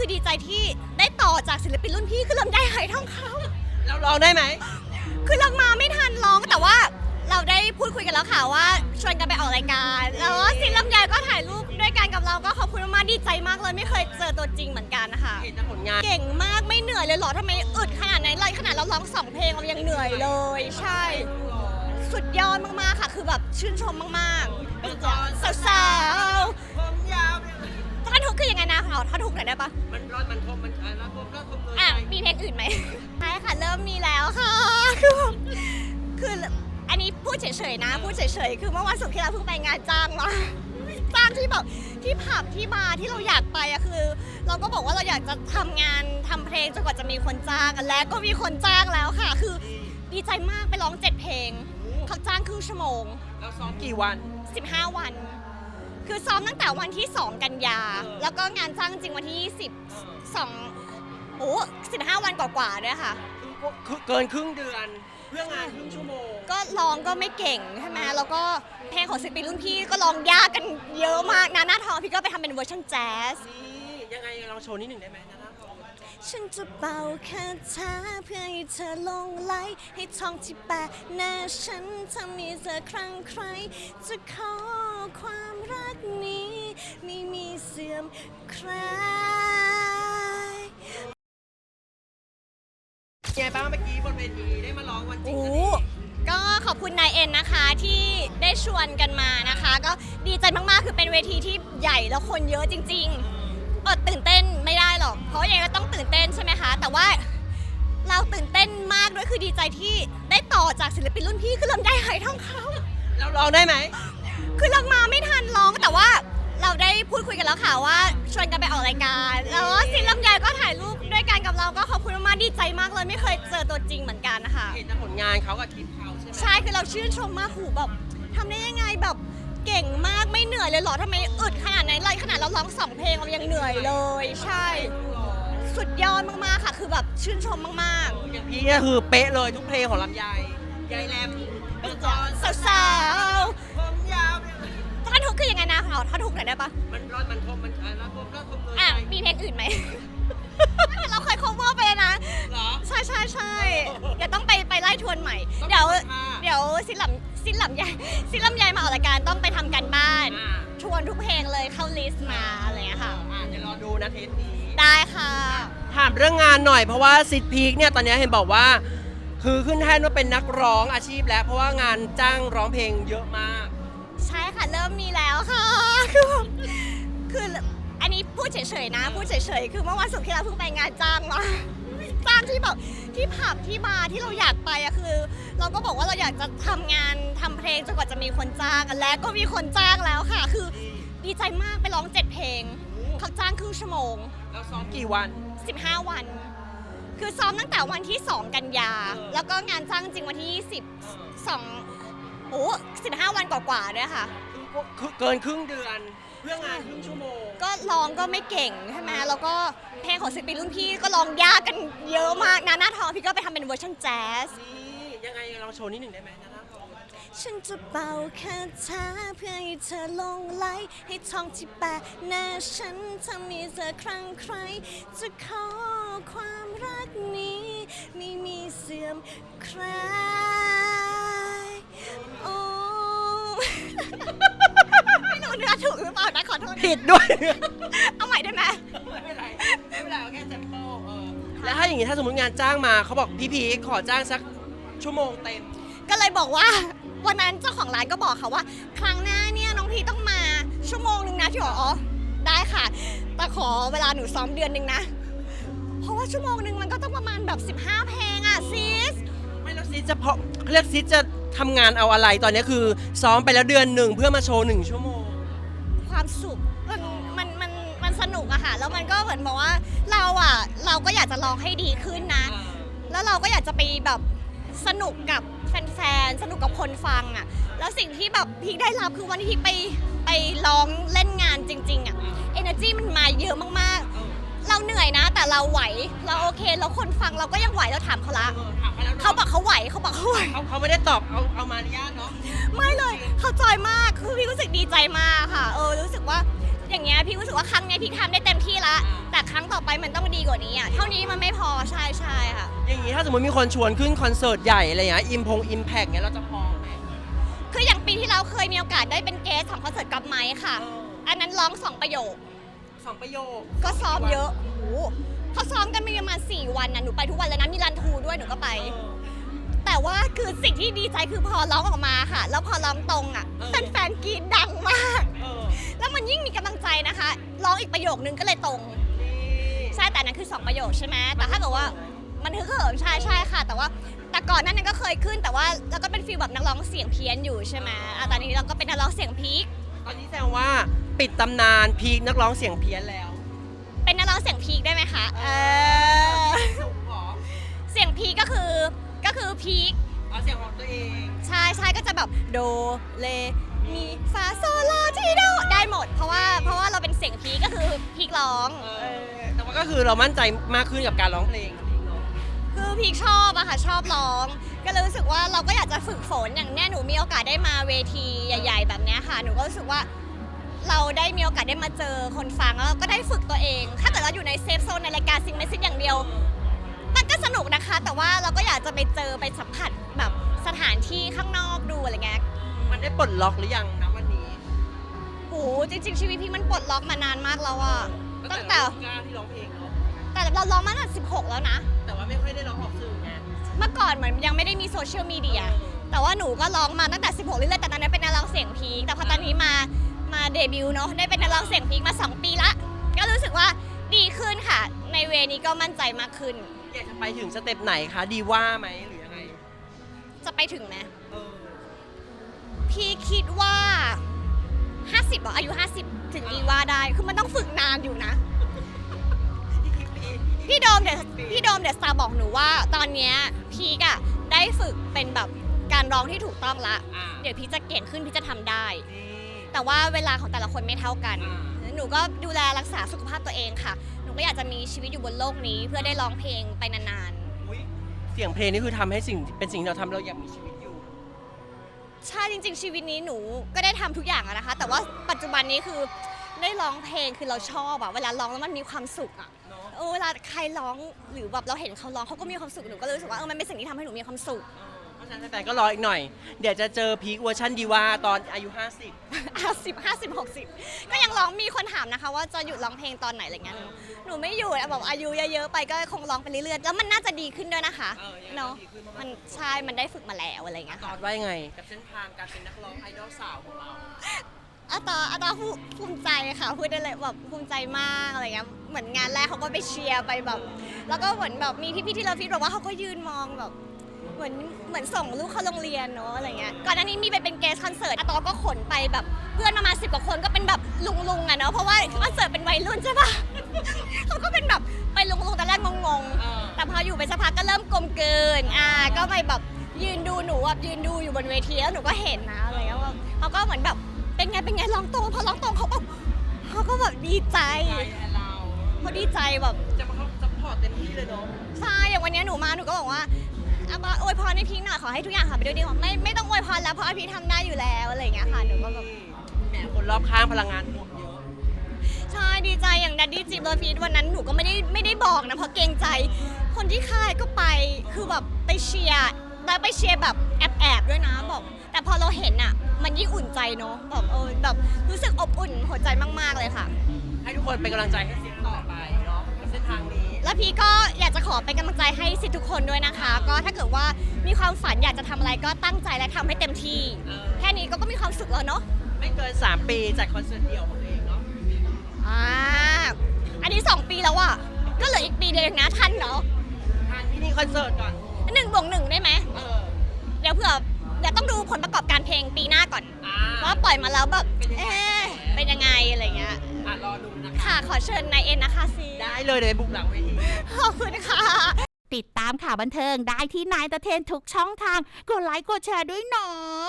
คือดีใจที่ได้ต่อจากศิลปินรุ่นพี่คือลำไยไหทองคเราร้องได้ไหมำคือเรามาไม่ทันร้องแต่ว่าเราได้พูดคุยกันแล้วค่ะว่าชวนกันไปออกรายการ แล้วศิลลำไยก็ถ่ายรูปด้วยกันกับเราก็ขอบคุณมากๆดีใจมากเลยไม่เคยเจอตัวจริงเหมือนกันนะคะ เห็นแต่ผลงาน เก่งมากไม่เหนื่อยเลยเหรอทำไมอึดขนาดนั้นเลยขนาดเราร้องสองเพลงเรายังเหนื่อยเลย ใช่ สุดยอดมากๆค่ะ คือแบบชื่นชมมากๆสาวผมยาวๆ ท่อนทุกคือยังไงนะขอท่อนทุกหน่อยได้ปะมันร้อนมันคมมันอะไรแล้วผมก็คมเลยอะมีเพลงอื่นไหมใช่ค่ะเริ่มมีแล้วค่ะคือแบบคืออันนี้พูดเฉยๆนะ พูดเฉยๆคือเมื่อวันศุกร์ที่เราเพิ่งไปงานจ้างมาจ้างที่แบบที่ผับที่บาร์ที่เราอยากไปอะคือ เราก็บอกว่าเราอยากจะทำงานทำเพลงจนกว่าจะมีคนจ้างและก็มีคนจ้างแล้วค่ะ คือดีใจมากไปร้องเจ็ดเพลงเขาจ้างครึ่งชั่วโมงเราซ้อมกี่วัน 15 วัน คือซ้อมตั้งแต่วันที่ 2 กันยาเออแล้วก็งานจ้างจริงวันที่ 20 2โอ้15วันกว่าๆด้วยค่ะ คือเกินครึ่งเดือนเพื่องานครึ่งชั่วโมง ก็ร้องก็ไม่เก่งใช่ไหมแล้วก็เพลงของศิลปินรุ่นพี่ก็ร้องยากกันเยอะมากนะหน้าทองพี่ก็ไปทำเป็นเวอร์ชันแจ๊สนี่ยังไงลองโชว์นิดหนึ่งได้ไหมนะนะฉันจะเป่าคาถาเพื่อให้เธอหลงไหลให้ทองที่แปะหน้าฉันถ้ามีเธอครั้งใคร จะขอความรักนี้ไม่มีเสื่อม ใครยังไงบ้างเมื่อกี้บนเวทีได้มาร้องวันจริงโอ้สักทีก็ขอบคุณนายเอ็นนะคะที่ได้ชวนกันมานะคะ ก็ดีใจมากๆ คือเป็นเวทีที่ใหญ่แล้วคนเยอะจริงๆอดตื่นเต้นไม่ได้หรอก เพราะยังไงก็ต้องตื่นเต้นใช่ไหมคะ แต่ว่าเราตื่นเต้นมากด้วยคือดีใจที่ได้ต่อจากศิลปินรุ่นพี่คือลำไยไหทองคำ เราร้องได้ไหม คือเรามาไม่ทันร้องแต่ว่า เราได้พูดคุยกันแล้วค่ะว่าชวนกันไปออกรายการ แล้วศิลลำไยก็ถ่ายรูปด้วยกันกับเราก็ขอบคุณมากๆดีใจมากเลยไม่เคยเจอตัวจริงเหมือนกันนะคะเห็นแต่ผลงานเขากับคลิปเขาใช่ไหมใช่คือเราชื่นชมมากหูแบบทำได้ยังไงแบบเก่งมากไม่เหนื่อยเลยเหรอทำไมอึดขนาดนั้นเลยขนาดเราร้องสองเพลงเรายังเหนื่อยเลย ใช่ สุดยอดมากๆค่ะ คือแบบชื่นชมมากอย่างพี่ก็คือเป๊ะเลยทุกเพลงของลำไยยายแรมเมื่อก่อนๆสาว อท่อนทุกหน่อยได้ปะมันร้อนมันคมมันอะไรแล้วผมก็คมเลยอะมีเพลงอื่นไหม เราเคย cover ไปแล้วนะ เหรอ ใช่ใช่ใช่เดี๋ยวต้องไปไปไล่ทวนใหม่ ต้องเดี๋ยวไปทวนค่ะ เดี๋ยวสินลำสินลำใหญ่สินลำใหญ่มาออกรายการต้องไปทำกันบ้าน อ่าทวนทุกเพลงเลยเข้าลิสต์มาอะไรอย่างเงี้ยค่ะ อ่าเดี๋ยวรอดูนะเทปนี้ ได้ค่ะ ถามเรื่องงานหน่อยเพราะว่าซิดพีคเนี่ยตอนนี้เห็นบอกว่า คือขึ้นแท่นว่าเป็นนักร้องอาชีพแล้ว เพราะว่างานจ้างร้องเพลงเยอะมากใช่ค่ะ เริ่มมีแล้วค่ะ คือแบบคืออันนี้พูดเฉยๆนะ พูดเฉยๆ คือเมื่อวันศุกร์ที่เราเพิ่งไปงานจ้างมา จ้างที่แบบที่ผับที่บาร์ที่เราอยากไปอะคือ เราก็บอกว่าเราอยากจะทำงานทำเพลงจนกว่าจะมีคนจ้างและก็มีคนจ้างแล้วค่ะ คือดีใจมากไปร้องเจ็ดเพลงเขาจ้างครึ่งชั่วโมงแล้วซ้อมกี่วัน 15 วัน คือซ้อมตั้งแต่วันที่ 2 กันยาแล้วก็งานจ้างจริงวันที่ 20 2โอ้15 วันกว่าๆด้วยค่ะ คือเกินครึ่งเดือนเพื่องานครึ่งชั่วโมง ก็ร้องก็ไม่เก่งใช่ไหมแล้วก็เพลงของศิลปินรุ่นพี่ก็ร้องยากกันเยอะมากนะหน้าทองพี่ก็ไปทำเป็นเวอร์ชันแจ๊ส นี่ยังไงลองโชว์นิดหนึ่งได้ไหมนะนะฉันจะเป่าคาถาเพื่อให้เธอหลงไหลให้ทองที่แปะหน้าฉันถ้ามีเธอครั้งใคร จะขอความรักนี้ ไม่มีเสื่อมใครโอ้ ถูกหรือเปล่านะขอโทษผิดด้วย เอาใหม่ได้ไหมไม่เป็นไรไม่เป็นไรเอาแค่แซมเปิลเออแล้วถ้าอย่างงี้ถ้าสมมติงานจ้างมาเขาบอกพี่พีขอจ้างสักชั่วโมงเต็ม ก็เลยบอกว่า วันนั้นเจ้าของร้านก็บอกค่ะว่า ครั้งหน้าเนี่ยน้องพีต้องมาชั่วโมงหนึ่งนะที่บอกอ๋อได้ค่ะ แต่ขอเวลาหนูซ้อมเดือนหนึ่งนะ เพราะว่าชั่วโมงหนึ่งมันก็ต้องประมาณแบบ 15 เพลงอะซิส ไม่แล้วซิดจะเพาะเขาเรียกซิดจะทำงานเอาอะไรตอนนี้คือ ซ้อมไปแล้วเดือนหนึ่งเพื่อมาโชว์หนึ่งชั่วโมง ความสุข มันมันมันมันสนุกอะค่ะ แล้วมันก็เหมือนบอกว่าเราอะเราก็อยากจะลองให้ดีขึ้นนะ แล้วเราก็อยากจะไปแบบสนุกกับแฟนๆ สนุกกับคนฟังอะแล้วสิ่งที่แบบพีคได้รับคือวันที่พีคไปไปร้องเล่นงานจริง ๆอะเอเนอร์จีมันมาเยอะมากๆ เราเหนื่อยนะ แต่เราไหว เราโอเค แล้วคนฟังเราก็ยังไหวเราถามเขาละ ถามไปแล้วเขาบอกเขาไหวเขาบอกเขาไหว เขาเขาไม่ได้ตอบเอาเอามารยาทเนาะไม่เลยเข้าใจมาก คือพี่รู้สึกดีใจมากค่ะ เออ รู้สึกว่า อย่างเงี้ย พี่รู้สึกว่าครั้งเนี้ยพี่ทำได้เต็มที่ละแต่แต่ครั้งต่อไปมันต้องดีกว่านี้อะ เท่านี้มันไม่พอ ใช่ใช่ค่ะ อย่างนี้ถ้าสมมติมีคนชวนขึ้นคอนเสิร์ตใหญ่อะไรอย่างเงี้ยอิมพงอิมแพกเงี้ยเราจะพอไหม คืออย่างปีที่เราเคยมีโอกาสได้เป็นเกสของคอนเสิร์ตกับไม้ค่ะอันนั้นร้องสองประโยค สองประโยคก็ซ้อมเยอะโอ้โหเขาซ้อมกันมีประมาณ4วันนะหนูไปทุกวันเลยนะ มีรันทูด้วยหนูก็ไปแต่ว่าคือสิ่งที่ดีใจคือพอร้องออกมาค่ะ แล้วพอร้องตรงอะเออ แฟนๆกรีดดังมาก เออแล้วมันยิ่งมีกำลังใจนะคะ ร้องอีกประโยคนึงก็เลยตรง นี่ใช่แต่อันนั้นคือ 2 ประโยคใช่ไหมแต่ถ้าเกิดว่ามันฮึกเหิมใช่ใช่ค่ะ แต่ว่าแต่ก่อนหนั้นนั้นก็เคยขึ้น แต่ว่าเราก็เป็นฟีลแบบนักร้องเสียงเพี้ยนอยู่ใช่ไหมอะตอนนี้เราก็เป็นนักร้องเสียงพีคตอนนี้แซวว่า ปิดตำนานพีคนักร้องเสียงเพี้ยนแล้วเป็นนักร้องเสียงพีคได้ไหมคะเออสูงเหรอเสียงพีคก็คือก็คือพีคเอาเสียงของตัวเองใช่ใช่ก็จะแบบโดเลมีฟาโซลาทีโดได้หมด เพราะว่าเพราะว่าเราเป็นเสียงพีคก็คือพีคร้องเอเอออแต่ว่าก็คือเรามั่นใจมากขึ้นกับการร้องเพลงจริงๆเนอะคือพีคชอบอะค่ะชอบร้อง ก็เลยรู้สึกว่าเราก็อยากจะฝึกฝนอย่างเนี้ยหนูมีโอกาสได้มาเวทีใหญ่ ๆ แบบเนี้ยค่ะ หนูก็รู้สึกว่า เราได้มีโอกาสได้มาเจอคนฟังแล้วก็ได้ฝึกตัวเอง ถ้าเกิดเราอยู่ในเซฟโซนในรายการซิงเมซิอย่างเดียว มันก็สนุกนะคะ แต่ว่าเราก็อยากจะไปเจอไปสัมผัสแบบสถานที่ข้างนอกดูอะไรเงี้ยมันได้ปลดล็อกหรือยังนะวันนี้โอ้โหจริง ๆ ชีวิตพี่มันปลดล็อกมานานมากแล้วอะตั้งแต่เรากล้าที่ร้องเพลงเนาะแต่เราร้องมาตั้งแต่16 แล้วนะ แต่ว่าไม่ค่อยได้ร้องออกสื่อไงเมื่อก่อนเหมือนยังไม่ได้มีโซเชียลมีเดียแต่ว่าหนูก็ร้องมาตั้งแต่ 16เรื่อยๆแต่ตอนนั้นเป็นนักร้องเสียงพีคแต่พอตอนนี้มา มาเดบิวต์เนาะได้เป็นนักร้องเสียงพีคมา 2 ปีละ ก็รู้สึกว่าดีขึ้นค่ะ ในเวนี้ก็มั่นใจมากขึ้น อยากจะไปถึงสเต็ปไหนคะดีว่าไหมหรือยังไงจะไปถึงไหมเออพี่คิดว่า 50เหรออายุ 50 ถึงดีว่าได้ คือมันต้องฝึกนานอยู่นะที่คิดเองพี่โดมเดี๋ยวพี่โดมเดี๋ยวสตาร์บอกหนูว่า ตอนเนี้ยพีกอะได้ฝึกเป็นแบบการร้องที่ถูกต้องละ อ่าเดี๋ยวพี่จะเก่งขึ้นพี่จะทำได้ นี่ แต่ว่าเวลาของแต่ละคนไม่เท่ากันอ่าหนูก็ดูแลรักษาสุขภาพตัวเองค่ะ หนูก็อยากจะมีชีวิตอยู่บนโลกนี้ เพื่อได้ร้องเพลงไปนานอุ๊ยเสียงเพลงนี่คือทำให้สิ่งเป็นสิ่งที่เราทำเราอยากมีชีวิตอยู่ ๆ ใช่จริง ๆ ชีวิตนี้หนูก็ได้ทำทุกอย่างอะนะคะ แต่ว่าปัจจุบันนี้คือได้ร้องเพลงคือเราชอบอะเวลาร้องแล้วมันมีความสุขอะเนาะเออเวลาใครร้องหรือแบบเราเห็นเขาร้องเขาก็มีความสุขหนูก็เลยรู้สึกว่าเออมันเป็นสิ่งที่ทำให้หนูมีความสุข เพราะฉะนั้นแฟนๆก็รออีกหน่อย เดี๋ยวจะเจอพีคเวอร์ชันดีว่าตอนอายุ 50ห้าสิบห้าสิบหกสิบก็ยังร้องมีคนถามนะคะ ว่าจะหยุดร้องเพลงตอนไหนอะไรเงี้ยหนูหนูไม่หยุดอะแบบอายุเยอะๆไปก็คงร้องไปเรื่อยๆแล้วมันน่าจะดีขึ้นด้วยนะคะเออยังไงก็เนาะดีขึ้นมากๆ มันใช่มันได้ฝึกมาแล้วอะไรเงี้ยตค่ะอดว่ายังไง กับเส้นทางการเป็นนักร้องไอดอลสาวของเรา อาตาอาตาภูภูมิใจค่ะพูดได้เลยแบบภูมิใจมากอะไรเงี้ยเหมือนงานแรกเขาก็ไปเชียร์ไปแบบ แล้วก็เหมือนแบบมีพี่ๆที่เราฟิตบอกว่าเขาก็ยืนมองแบบ เหมือนเหมือนส่งลูกเข้าโรงเรียนเนาะอะไรเงี้ยก่อนหน้านี้มีไปเป็นเกสคอนเสิร์ตอาตอก็ขนไปแบบเพื่อนประมาณสิบกว่าคนก็เป็นแบบลุงๆอะเนาะเพราะว่าคอนเสิร์ตเป็นวัยรุ่นใช่ปะ เขาก็เป็นแบบไปลุงๆแต่แรกงงๆ แต่พออยู่ไปสักพักก็เริ่มกลมเกิน อ่า ก็ไปแบบยืนดูหนูแบบยืนดูอยู่บนเวทีแล้วหนูก็เห็นนะอะไรเงี้ยว่าเขาก็เหมือนแบบเป็นไงเป็นไงร้องตรงพอร้องตรงเขาแบบเขาก็แบบดีใจใจเราเขาดีใจแบบจะมาเข้าซัพพอร์ตเต็มที่เลยเนาะ ใช่อย่างวันนี้หนูมาหนูก็บอกว่า อาบาอวยพรให้พีคหน่อยขอให้ทุกอย่างหาไปด้วยดีบอกไม่ไม่ต้องอวยพรแล้วเพราะอาพีคทำได้อยู่แล้วอะไรอย่างเงี้ยค่ะหนูก็แบบ แหมคนรอบข้างพลังงานบวกเยอะใช่ดีใจอย่างดัดดี้จีบเลยพีทวันนั้นหนูก็ไม่ได้ไม่ได้บอกนะเพราะเกรงใจ คนที่ค่ายก็ไปคือแบบไปเชียร์แล้วไปเชียร์แบบแอบแอบๆด้วยนะบอก แต่พอเราเห็นอะ มันยิ่งอุ่นใจเนาะแบบเออแบบรู้สึกอบอุ่นหัวใจมาก ๆ เลยค่ะ ให้ทุกคนเป็นกำลังใจให้ซิปต่อไปเนาะกับเส้นทางนี้ แล้วพี่ก็อยากจะขอเป็นกำลังใจให้สิทธิ์ทุกคนด้วยนะคะ ก็ถ้าเกิดว่ามีความฝันอยากจะทำอะไรก็ตั้งใจและทำให้เต็มที่เออแค่นี้ก็ก็มีความสุขแล้วเนาะไม่เกิน 3 ปีจากคอนเสิร์ตเดี่ยวของตัวเองเนาะอ่าอันนี้ 2 ปีแล้วอะก็เหลืออีกปีเดียวเองนะทันเนาะทานที่นี่คอนเสิร์ตก่อน หนึ่งบวกหนึ่งได้ไหมเออเดี๋ยวเผื่อเดี๋ยวต้องดูผลประกอบการเพลงปีหน้าก่อน อ่า ว่าปล่อยมาแล้วแบบเป็นยังไง เอ๊ะเป็นยังไงอะไรเงี้ย อะรอดูนะ ค่ะ ขอเชิญนายเอ็นนะคะซีได้เลยเดี๋ยวไปบุกหลังเวที ขอบคุณค่ะ ติดตามข่าวบันเทิงได้ที่นายตะเทนทุกช่องทาง กดไลค์กดแชร์ด้วยเนาะ